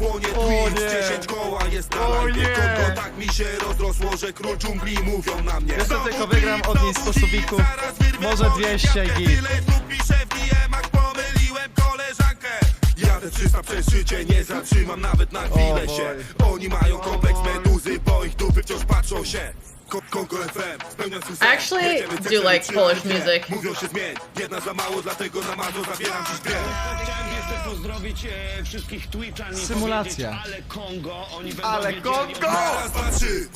płonie nie. 10 koła jest na lajnie nie. Kongo tak mi się rozrosło, że król dżungli mówią na mnie Znowu tylko wygram od niej znowu sposobiku. beat, zaraz wyrwę Może ogień, 200 jak git. Jadę 300 przez życie, nie zatrzymam nawet na chwilę się. Oni mają kompleks meduzy, bo ich dupy wciąż patrzą się I actually do like Polish music. Mówią się zmień, jedna za mało, dlatego na mazo zabieram dziś grę Chciałem jeszcze pozdrowić e, wszystkich Symulacja. ale Kongo, oni będą Ale wiedzieli- Kongo! Raz, dwa, trzy